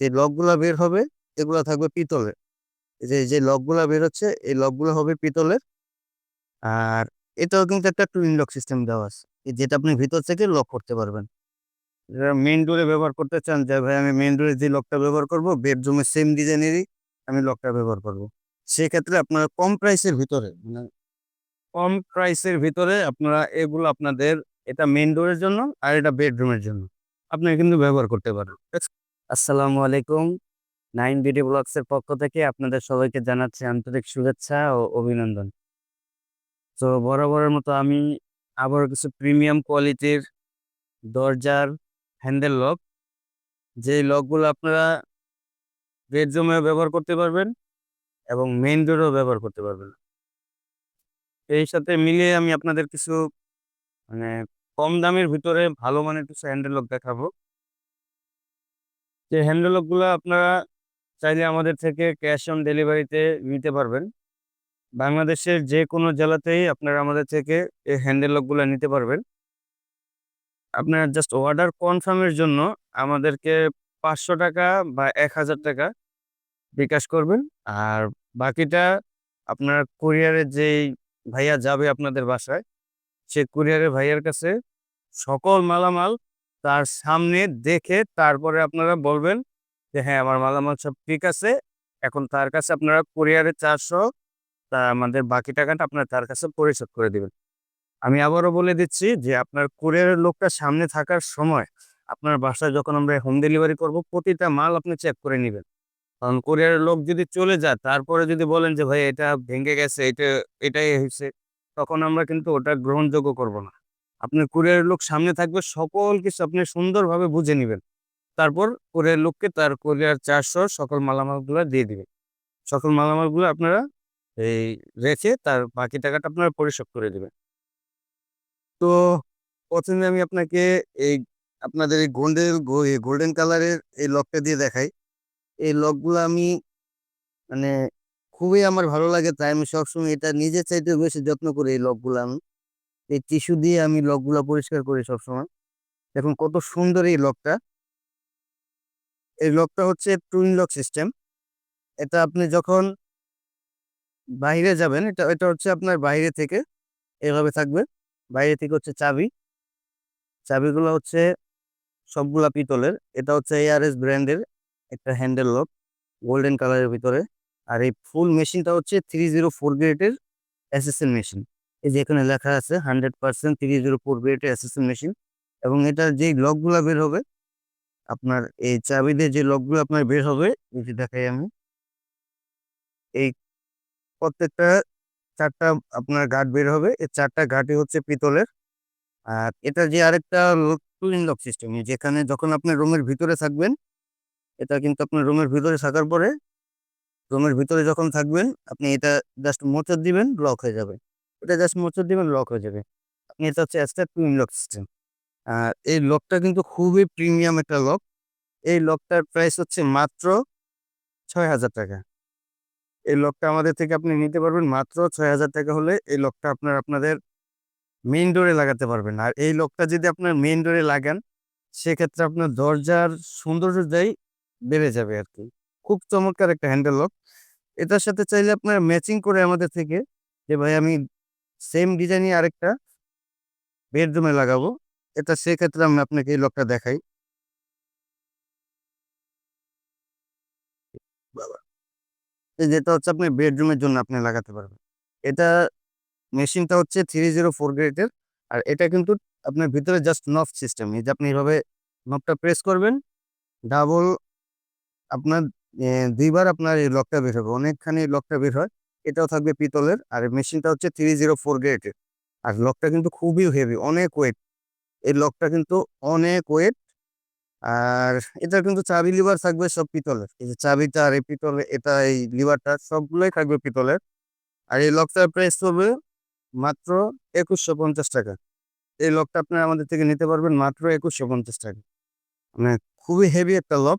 যে লকগুলা বের হবে, এগুলা থাকবে পিতলের। যে যে লকগুলা বের হচ্ছে, এই লকগুলো হবে পিতলের। আর এটাও কিন্তু একটা টুইন লক সিস্টেম দেওয়া আছে। যেটা আপনি ভিতর থেকে লক করতে পারবেন। যারা মেইন ডোরে ব্যবহার করতে চান, যে ভাই আমি মেন ডোরে যে লকটা ব্যবহার করব বেডরুমে সেম ডিজাইনেরই আমি লকটা ব্যবহার করব। সেক্ষেত্রে আপনারা কম প্রাইসের ভিতরে মানে কম প্রাইসের ভিতরে আপনারা এগুলো আপনাদের, এটা মেন ডোরের জন্য আর এটা বেডরুমের জন্য। আপনি কিন্তু ব্যবহার করতে পারেন আসসালামু আলাইকুম। নাইন বিডি ব্লগসের পক্ষ থেকে আপনাদের সবাইকে জানাচ্ছি আন্তরিক শুভেচ্ছা ও অভিনন্দন। তো বরাবরের মতো আমি আবার কিছু প্রিমিয়াম কোয়ালিটির দরজার হ্যান্ডেল লক। যে লকগুলো আপনারা বেডরুমেও ব্যবহার করতে পারবেন এবং মেইন ডোরেও ব্যবহার করতে পারবেন। এই সাথে মিলিয়ে আমি আপনাদের কিছু মানে কম দামের ভিতরে ভালো মানের কিছু হ্যান্ডেল লক দেখাবো। যে হ্যান্ডেল লকগুলো আপনারা চাইলে আমাদের থেকে ক্যাশ অন ডেলিভারিতে নিতে পারবেন। বাংলাদেশের যে কোনো জেলাতেই আপনারা আমাদের থেকে এই হ্যান্ডেল লকগুলো নিতে পারবেন। আপনারা জাস্ট অর্ডার কনফার্মের জন্য আমাদেরকে পাঁচশো টাকা বা এক হাজার টাকা বিকাশ করবেন। আর বাকিটা আপনার কুরিয়ারে যেই ভাইয়া যাবে আপনাদের বাসায়, সে কুরিয়ারের ভাইয়ার কাছে সকল মালামাল তার সামনে দেখে তারপরে আপনারা বলবেন যে হ্যাঁ আমার মালামাল সব ঠিক আছে। এখন তার কাছে আপনারা কুরিয়ারে চারশো, তা আমাদের বাকি টাকাটা আপনার তার কাছে পরিশোধ করে দিবেন। আমি আবারও বলে দিচ্ছি যে, আপনার কুরিয়ারের লোকটা সামনে থাকার সময় আপনার বাসায় যখন আমরা হোম ডেলিভারি করব, প্রতিটা মাল আপনি চেক করে নেবেন। কারণ কুরিয়ারের লোক যদি চলে যায়, তারপরে যদি বলেন যে, ভাই, এটা ভেঙে গেছে, এটা, এটাই হয়েছে, তখন আমরা কিন্তু ওটা গ্রহণযোগ্য করব না। আপনার কুরিয়ারের লোক সামনে থাকবে, সকল কিছু আপনি সুন্দরভাবে বুঝে নেবেন। তারপর কুরিয়ার লোককে তার কুরিয়ার চারশো সকল মালামালগুলো দিয়ে দিবেন সকল মালামালগুলো আপনারা এই রেখে তার বাকি টাকাটা আপনারা পরিশোধ করে দেবেন। তো প্রথমে আমি আপনাকে এই আপনাদের এই গোল্ডেন গোল্ডেন কালারের এই লকটা দিয়ে দেখাই। এই লকগুলো আমি মানে খুবই আমার ভালো লাগে, তাই আমি সবসময় এটা নিজের চাইতে বেশি যত্ন করি এই লকগুলো আমি। এই টিস্যু দিয়ে আমি লকগুলো পরিষ্কার করি সবসময়। দেখুন কত সুন্দর এই লকটা এই লকটা হচ্ছে টুইন লক সিস্টেম এটা আপনি যখন বাইরে যাবেন, এটা এটা হচ্ছে আপনার বাইরে থেকে এভাবে থাকবে। বাইরে থেকে হচ্ছে চাবি। চাবিগুলো হচ্ছে সবগুলা পিতলের। এটা হচ্ছে এআরএস ব্র্যান্ডের একটা হ্যান্ডেল লক গোল্ডেন কালারের ভিতরে। আর এই ফুল মেশিনটা হচ্ছে থ্রি জিরো ফোর গ্রেডের এসএসএল মেশিন এই যে এখানে লেখা আছে hundred percent three zero four গ্রেডের এসএসএল মেশিন এবং এটার যেই লকগুলা বের হবে, আপনার এই চাবি দিয়ে যে লকগুলো আপনার বের হবে, এই যে দেখাই আমি। এই প্রত্যেকটা চারটা আপনার গার্ড বের হবে, এই চারটা গার্ডই হচ্ছে পিতলের। আর এটা যে আরেকটা টুইন লক সিস্টেম যেখানে যখন আপনি রুমের ভিতরে থাকবেন, এটা কিন্তু আপনার রুমের ভিতরে থাকার পরে, রুমের ভিতরে যখন থাকবেন, আপনি এটা জাস্ট মোচর দিবেন লক হয়ে যাবে। এটা জাস্ট মোচর দিবেন লক হয়ে যাবে। এটা হচ্ছে একটা টুইন লক সিস্টেম আর এই লকটা কিন্তু খুবই প্রিমিয়াম একটা লক এই লকটার প্রাইস হচ্ছে মাত্র ছয় হাজার টাকা। এই লকটা আমাদের থেকে আপনি নিতে পারবেন মাত্র ছয় হাজার টাকা হলে এই লকটা আপনার আপনাদের মেইন ডোরে লাগাতে পারবেন। আর এই লকটা যদি আপনার মেইন ডোরে লাগান, সেক্ষেত্রে আপনার দরজার সৌন্দর্যটাই বেড়ে যাবে আর কি খুব চমৎকার একটা হ্যান্ডেল লক এটার সাথে চাইলে আপনার ম্যাচিং করে আমাদের থেকে যে, ভাই আমি সেম ডিজাইনই আরেকটা বেডরুমে লাগাবো। এটা সেক্ষেত্রে আমি আপনাকে এই লকটা দেখাই। যেটা হচ্ছে আপনি বেডরুমের জন্য আপনি লাগাতে পারবেন। এটা মেশিনটা হচ্ছে থ্রি জিরো ফোর গ্রেডের আর এটা কিন্তু আপনার ভিতরে জাস্ট নফ সিস্টেম এই যে আপনি এইভাবে নফটা প্রেস করবেন ডাবল আপনার দুইবার আপনার এই লকটা বের হবে। অনেকখানি লকটা বের হয়। এটাও থাকবে পিতলের। আর মেশিনটা হচ্ছে থ্রি জিরো ফোর গ্রেডের আর লকটা কিন্তু খুবই হেভি অনেক ওয়েট এই লকটা কিন্তু অনেক ওয়েট আর এটা কিন্তু চাবি লিভার থাকবে সব পিতলের। এই যে চাবিটা আর এই পিতলের এটা, এই লিভারটা সবগুলোই থাকবে পিতলের। আর এই লকটার প্রাইস পড়বে মাত্র একুশশো পঞ্চাশ টাকা। এই লকটা আপনারা আমাদের থেকে নিতে পারবেন মাত্র একুশশো পঞ্চাশ টাকা। মানে খুবই হেভি একটা লক।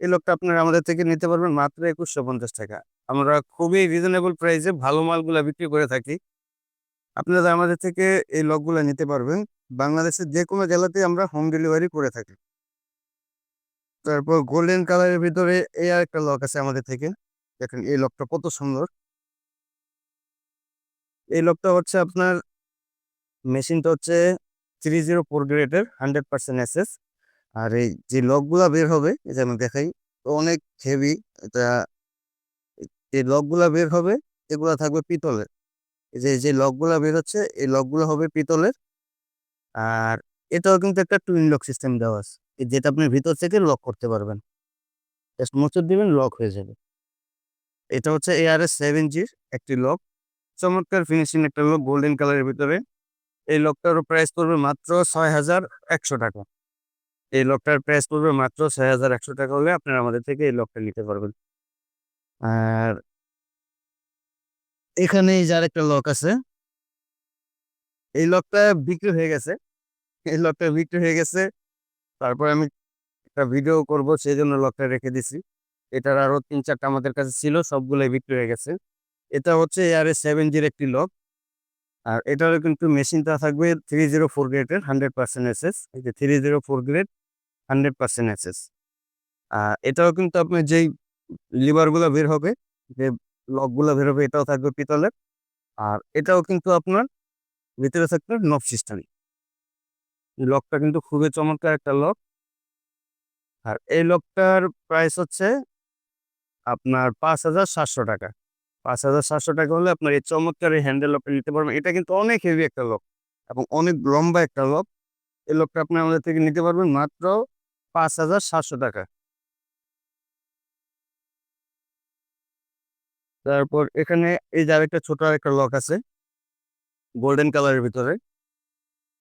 এই লকটা আপনারা আমাদের থেকে নিতে পারবেন মাত্র একুশশো পঞ্চাশ টাকা। আমরা খুবই রিজনেবল প্রাইসে ভালো মালগুলা বিক্রি করে থাকি। আপনারা আমাদের থেকে এই লকগুলো নিতে পারবেন। বাংলাদেশের যে কোনো জেলাতে আমরা হোম ডেলিভারি করে থাকি। তারপর গোল্ডেন কালারের ভিতরে এই আরেকটা লক আছে আমাদের থেকে। দেখেন এই লকটা কত সুন্দর। এই লকটা হচ্ছে আপনার মেশিনটা হচ্ছে থ্রি জিরো ফোর গ্রেডের হান্ড্রেড পার্সেন্ট এসএস আর এই যে লকগুলা বের হবে যে আমি দেখাই। তো অনেক হেভি এটা এই লকগুলা বের হবে, এগুলা থাকবে পিতলের। যে যে লকগুলা বের হচ্ছে, এই লকগুলো হবে পিতলের। আর এটাও কিন্তু একটা টুইন লক সিস্টেম দেওয়া আছে যেটা আপনি ভিতর থেকে লক করতে পারবেন। জাস্ট মোচর দিবেন লক হয়ে যাবে। এটা হচ্ছে এআরএস সেভেন জির একটি লক চমৎকার ফিনিশিং একটা লক গোল্ডেন কালারের ভিতরে। এই লকটার প্রাইস পড়বে মাত্র ছয় হাজার একশো টাকা। এই লকটার প্রাইস পড়বে মাত্র ছয় হাজার একশো টাকা হলে আপনারা আমাদের থেকে এই লকটা নিতে পারবেন। আর এখানে যার একটা লক আছে। এই লকটা বিক্রি হয়ে গেছে। এই লকটা বিক্রি হয়ে গেছে। তারপর আমি একটা ভিডিও করব সেই জন্য লকটা রেখে দিছি। এটার আরও তিন চারটা আমাদের কাছে ছিল, সবগুলোই বিক্রি হয়ে গেছে। এটা হচ্ছে এআর এস সেভেন জির একটি লক আর এটারও কিন্তু মেশিনটা থাকবে থ্রি জিরো ফোর গ্রেডের হান্ড্রেড পার্সেন্ট এসএস এই যে three zero four grade hundred percent SS আর এটাও কিন্তু আপনার যেই লিভারগুলো বের হবে, যে লকগুলো বের হবে, এটাও থাকবে পিতলের। আর এটাও কিন্তু আপনার ভিতরে থাকবে নব সিস্টেম লকটা কিন্তু খুবই চমৎকার একটা লক। আর এই লকটার প্রাইস হচ্ছে আপনার পাঁচ হাজার সাতশো টাকা। পাঁচ হাজার সাতশো টাকা হলে আপনার এই চমৎকার এই হ্যান্ডেল লকটা নিতে পারবেন। এটা কিন্তু অনেক হেভি একটা লক এবং অনেক লম্বা একটা লক। এই লকটা আপনি আমাদের থেকে নিতে পারবেন মাত্র পাঁচ হাজার সাতশো টাকা। তারপর এখানে এই যে আরেকটা ছোট একটা লক আছে। গোল্ডেন কালারের ভিতরে।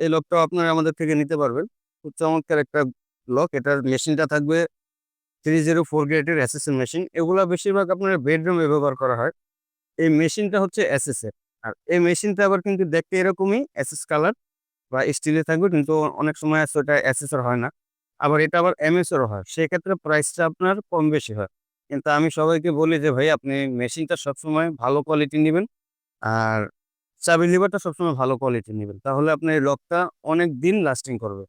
এই লকটাও আপনারা আমাদের থেকে নিতে পারবেন। খুব চমৎকার একটা লক এটার মেশিনটা থাকবে থ্রি জিরো ফোর গ্রেডের এসএসএল মেশিন এগুলো বেশিরভাগ আপনার বেডরুমে ব্যবহার করা হয়। এই মেশিনটা হচ্ছে এসএসএ আর এই মেশিনটা আবার কিন্তু দেখতে এরকমই এসএস কালার বা স্টিলে থাকবে, কিন্তু অনেক সময় ওটা এসএসআর হয় না। আবার এটা আবার এমএসআরও হয়। সেক্ষেত্রে প্রাইসটা আপনার কম বেশি হয়। কিন্তু আমি সবাইকে বলি যে, ভাই, আপনি মেশিনটা সবসময় ভালো কোয়ালিটি নেবেন আর চাবি লিভারটা সবসময় ভালো কোয়ালিটি নেবেন। তাহলে আপনার এই লকটা অনেক দিন লাস্টিং করবে।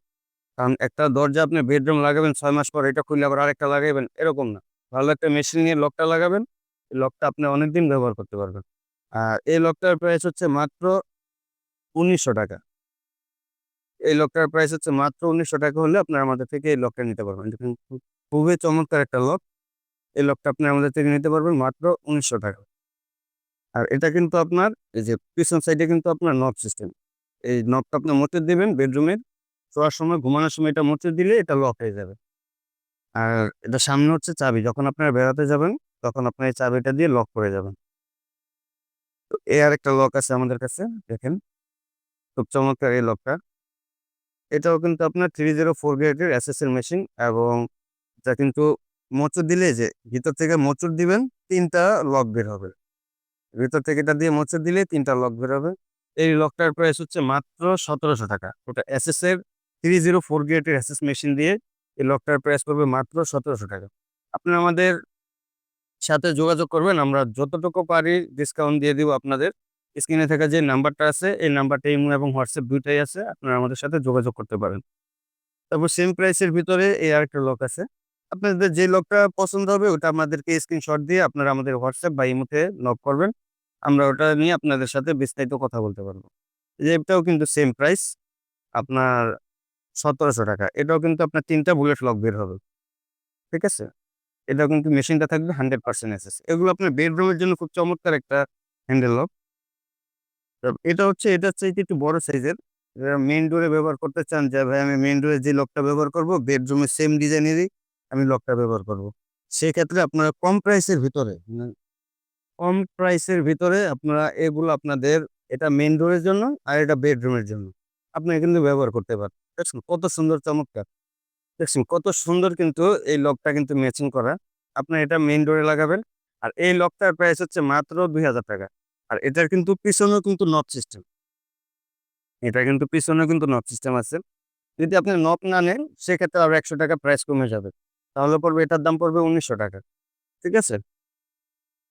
কারণ একটা দরজা আপনি বেডরুম লাগাবেন ছয় মাস পর, এটা খুললে আবার আরেকটা লাগাবেন এরকম না। ভালো একটা মেশিন নিয়ে লকটা লাগাবেন লকটা আপনি অনেকদিন ব্যবহার করতে পারবেন। আর এই লকটার প্রাইস হচ্ছে মাত্র উনিশশো টাকা। এই লকটার প্রাইস হচ্ছে মাত্র উনিশশো টাকা হলে আপনার আমাদের থেকে এই লকটা নিতে পারবেন। খুবই চমৎকার একটা লক। এই লকটা আপনি আমাদের থেকে নিতে পারবেন মাত্র উনিশশো টাকা। আর এটা কিন্তু আপনার এই যে পিছন সাইডে কিন্তু আপনার নব সিস্টেম এই নবটা আপনি মতে দিবেন বেডরুমের শোয়ার সময়, ঘুমানোর সময় এটা মতে দিলে এটা লক হয়ে যাবে। আর এটা সামনে হচ্ছে চাবি। যখন আপনারা বেড়াতে যাবেন, তখন আপনার এই চাবিটা দিয়ে লক করে যাবেন। তো এ আর একটা লক আছে আমাদের কাছে, দেখেন। খুব চমৎকার এই লকটা এটাও কিন্তু আপনার থ্রি জিরো ফোর গ্রেডের এসএসএল মেশিন এবং এটা কিন্তু মোচড় দিলে যে ভিতর থেকে মোচড় দিবেন, তিনটা লক বের হবে। ভিতর থেকে এটা দিয়ে মোচড় দিলে তিনটা লক বের হবে। এই লকটার প্রাইস হচ্ছে মাত্র সতেরোশো টাকা। ওটা এসএস এর থ্রি জিরো ফোর গ্রেডের এসএস মেশিন দিয়ে এই লকটার প্রাইস পড়বে মাত্র সতেরোশো টাকা। আপনি আমাদের সাথে যোগাযোগ করবেন, আমরা যতটুকু পারি ডিসকাউন্ট দিয়ে দিব আপনাদের। স্ক্রিনে থাকা যে নাম্বারটা আছে, এই নাম্বারটা ইমো এবং হোয়াটসঅ্যাপ দুইটাই আছে, আপনারা আমাদের সাথে যোগাযোগ করতে পারেন। তারপর সেম প্রাইসের ভিতরে এই আরেকটা লক আছে। আপনাদের যে লকটা পছন্দ হবে, ওটা আমাদেরকে স্ক্রিনশট দিয়ে আপনারা আমাদের হোয়াটসঅ্যাপ বা ইমোতে লক করবেন। আমরা ওটা নিয়ে আপনাদের সাথে বিস্তারিত কথা বলতে পারব। এটাও কিন্তু সেম প্রাইস আপনার সতেরোশো টাকা। এটাও কিন্তু আপনার তিনটা বুলেট লক বের হবে। ঠিক আছে? এটাও কিন্তু মেশিনটা থাকবে হান্ড্রেড পার্সেন্ট এসএস এগুলো আপনার বেডরুমের জন্য খুব চমৎকার একটা হ্যান্ডেল লক এটা হচ্ছে এটা হচ্ছে একটু বড় সাইজের মেইন ডোরে ব্যবহার করতে চান, যে ভাই আমি মেন ডোরে যে লকটা ব্যবহার করব বেডরুমে সেম ডিজাইনেরই আমি লকটা ব্যবহার করব। সেক্ষেত্রে আপনারা কম প্রাইসের ভিতরে মানে কম প্রাইসের ভিতরে আপনারা এগুলো আপনাদের, এটা মেন ডোরের জন্য আর এটা বেডরুমের জন্য। আপনি কিন্তু ব্যবহার করতে পারেন। দেখছেন কত সুন্দর, চমৎকার। দেখছেন কত সুন্দর কিন্তু এই লকটা কিন্তু ম্যাচিং করা। আপনি এটা মেইন ডোরে লাগাবেন আর এই লকটার প্রাইস হচ্ছে মাত্র দুই হাজার টাকা। আর এটার কিন্তু পিছনেও কিন্তু নব সিস্টেম এটা কিন্তু পিছনেও কিন্তু নব সিস্টেম আছে। যদি আপনি নব না নেন, সেক্ষেত্রে আরও একশো টাকা প্রাইস কমে যাবে। তাহলে পড়বে, এটার দাম পড়বে উনিশশো টাকা। ঠিক আছে?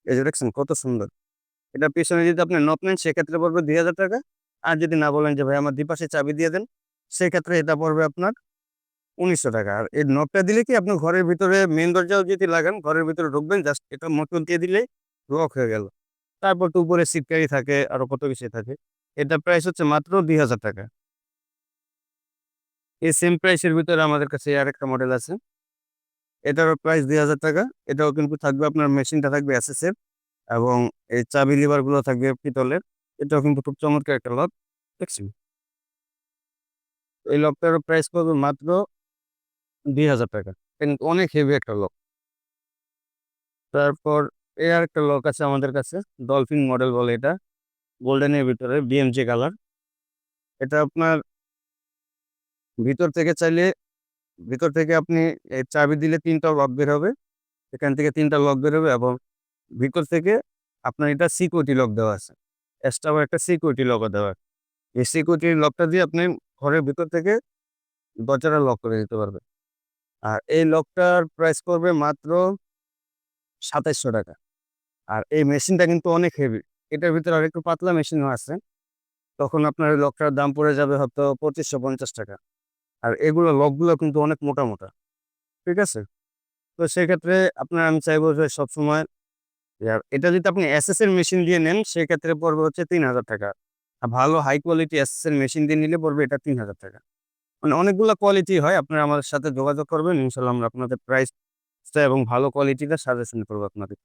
এই যে দেখছেন কত সুন্দর। এটা পিছনে যদি আপনি নপ নেন, সেক্ষেত্রে পড়বে দুই হাজার টাকা। আর যদি না বলেন যে, ভাই, আমার দুপাশে চাবি দিয়ে দেন, সেক্ষেত্রে এটা পড়বে আপনার উনিশশো টাকা। আর এই নবটা দিলে কি আপনি ঘরের ভিতরে মেন দরজাও যদি লাগান, ঘরের ভিতরে ঢুকবেন জাস্ট এটা মোটর দিয়ে দিলেই লক হয়ে গেল। তারপর তো উপরে সিটকারি থাকে, আরও কত কিছু থাকে। এটা প্রাইস হচ্ছে মাত্র দুই হাজার টাকা। এই সেম প্রাইসের ভিতরে আমাদের কাছে আর একটা মডেল আছে। এটারও প্রাইস দুই হাজার টাকা। এটাও কিন্তু থাকবে আপনার মেশিনটা থাকবে এসএসএর এবং এই চাবি লিভারগুলো থাকবে পিতলের। এটাও কিন্তু খুব চমৎকার একটা লক দেখছি এই লকটার প্রাইস পড়বে মাত্র দুই হাজার টাকা। অনেক হেভি একটা লক তারপর এই আর একটা লক আছে আমাদের কাছে ডলফিন মডেল বলে এটা গোল্ডেনের ভিতরে বিএমজি কালার এটা আপনার ভিতর থেকে চাইলে ভিতর থেকে আপনি এই চাবি দিলে তিনটা লক বের হবে, এখান থেকে তিনটা লক বের হবে এবং ভিতর থেকে আপনার এটা সিকিউরিটি লক দেওয়া আছে। এক্সট্রা একটা সিকিউরিটি লক দেওয়া। এই সিকিউরিটি লকটা দিয়ে আপনি ঘরের ভিতর থেকে দরজাটা লক করে দিতে পারবেন। আর এই লকটার প্রাইস পড়বে মাত্র সাতাইশশো টাকা। আর এই মেশিনটা কিন্তু অনেক হেভি এটার ভিতরে আর একটু পাতলা মেশিনও আছে। তখন আপনার লকটার দাম পড়ে যাবে হয়তো পঁচিশশো পঞ্চাশ টাকা। আর এগুলো লকগুলো কিন্তু অনেক মোটা মোটা। ঠিক আছে? তো সেক্ষেত্রে আপনার আমি চাইব যে সবসময় এটা যদি আপনি এসএস এর মেশিন দিয়ে নেন, সেক্ষেত্রে পড়বে হচ্ছে তিন হাজার টাকা। আর ভালো হাই কোয়ালিটি এসএস এর মেশিন দিয়ে নিলে পড়বে এটা তিন হাজার টাকা। মানে অনেকগুলো কোয়ালিটি হয়, আপনারা আমাদের সাথে যোগাযোগ করবেন ইনশাল্লাহ আমরা আপনাদের প্রাইসটা এবং ভালো কোয়ালিটিটা সাজেশন করব আপনাদের।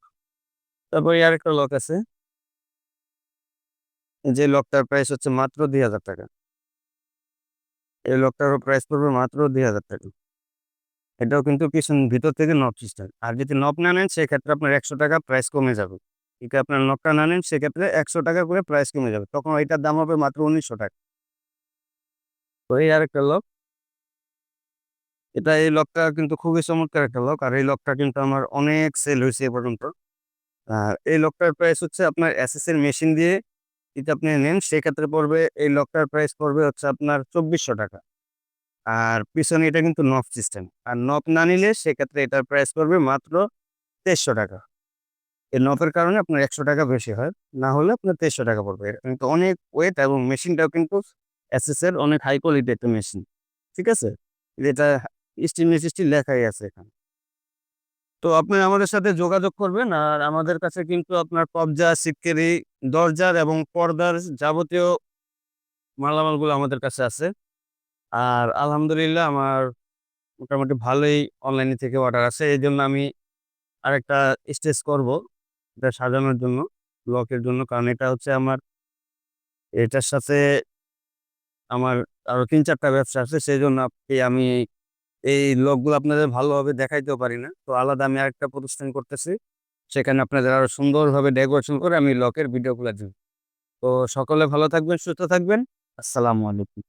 তারপরে আর একটা লক আছে। যে লকটার প্রাইস হচ্ছে মাত্র দুই হাজার টাকা। এই লকটারও প্রাইস পড়বে মাত্র দুই হাজার টাকা। এটাও কিন্তু পিছন, ভিতর থেকে নব সিস্টেম আর যদি নব না নেন, সেক্ষেত্রে আপনার একশো টাকা প্রাইস কমে যাবে। যদি আপনার নবটা না নেন, সেক্ষেত্রে একশো টাকা করে প্রাইস কমে যাবে। তখন এটার দাম হবে মাত্র উনিশশো টাকা। তো এই আরেকটা লক এটা এই লকটা কিন্তু খুবই চমৎকার একটা লক আর এই লকটা কিন্তু আমার অনেক সেল হয়েছে এ পর্যন্ত। আর এই লকটার প্রাইস হচ্ছে আপনার এসএস এর মেশিন দিয়ে যদি আপনি নেন, সেক্ষেত্রে পড়বে, এই লকটার প্রাইস পড়বে হচ্ছে আপনার চব্বিশশো টাকা। আর পিছনে এটা কিন্তু নব সিস্টেম আর নব না নিলে সেক্ষেত্রে এটার প্রাইস পড়বে মাত্র তেইশশো টাকা। এই নবের কারণে আপনার একশো টাকা বেশি হয়, না হলে আপনার তেইশশো টাকা পড়বে। কিন্তু অনেক ওয়েট এবং মেশিনটাও কিন্তু এসএস এর অনেক হাই কোয়ালিটি একটা মেশিন ঠিক আছে? এটা স্টিল স্টিল লেখাই আছে এখানে। তো আপনি আমাদের সাথে যোগাযোগ করবেন। আর আমাদের কাছে কিন্তু আপনার কবজা সিটকেরি দরজার এবং পর্দার যাবতীয় মালামালগুলো আমাদের কাছে আছে। আর আলহামদুলিল্লাহ আমার মোটামুটি ভালোই অনলাইনে থেকে অর্ডার আছে। এই জন্য আমি আরেকটা স্টেজ করব এটা সাজানোর জন্য ব্লকের জন্য। কারণ এটা হচ্ছে আমার, এটার সাথে আমার আরও তিন চারটা ব্যবসা আছে। সেই জন্য আমি এই লোকগুলো আপনাদের ভালোভাবে দেখাইতেও পারি না। তো আলাদা আমি আরেকটা প্রতিষ্ঠান করতেছি, সেখানে আপনাদের আরও সুন্দরভাবে ডেকোরেশন করে আমি লকের ভিডিওগুলো দিই তো সকলে ভালো থাকবেন, সুস্থ থাকবেন। আসসালামু আলাইকুম।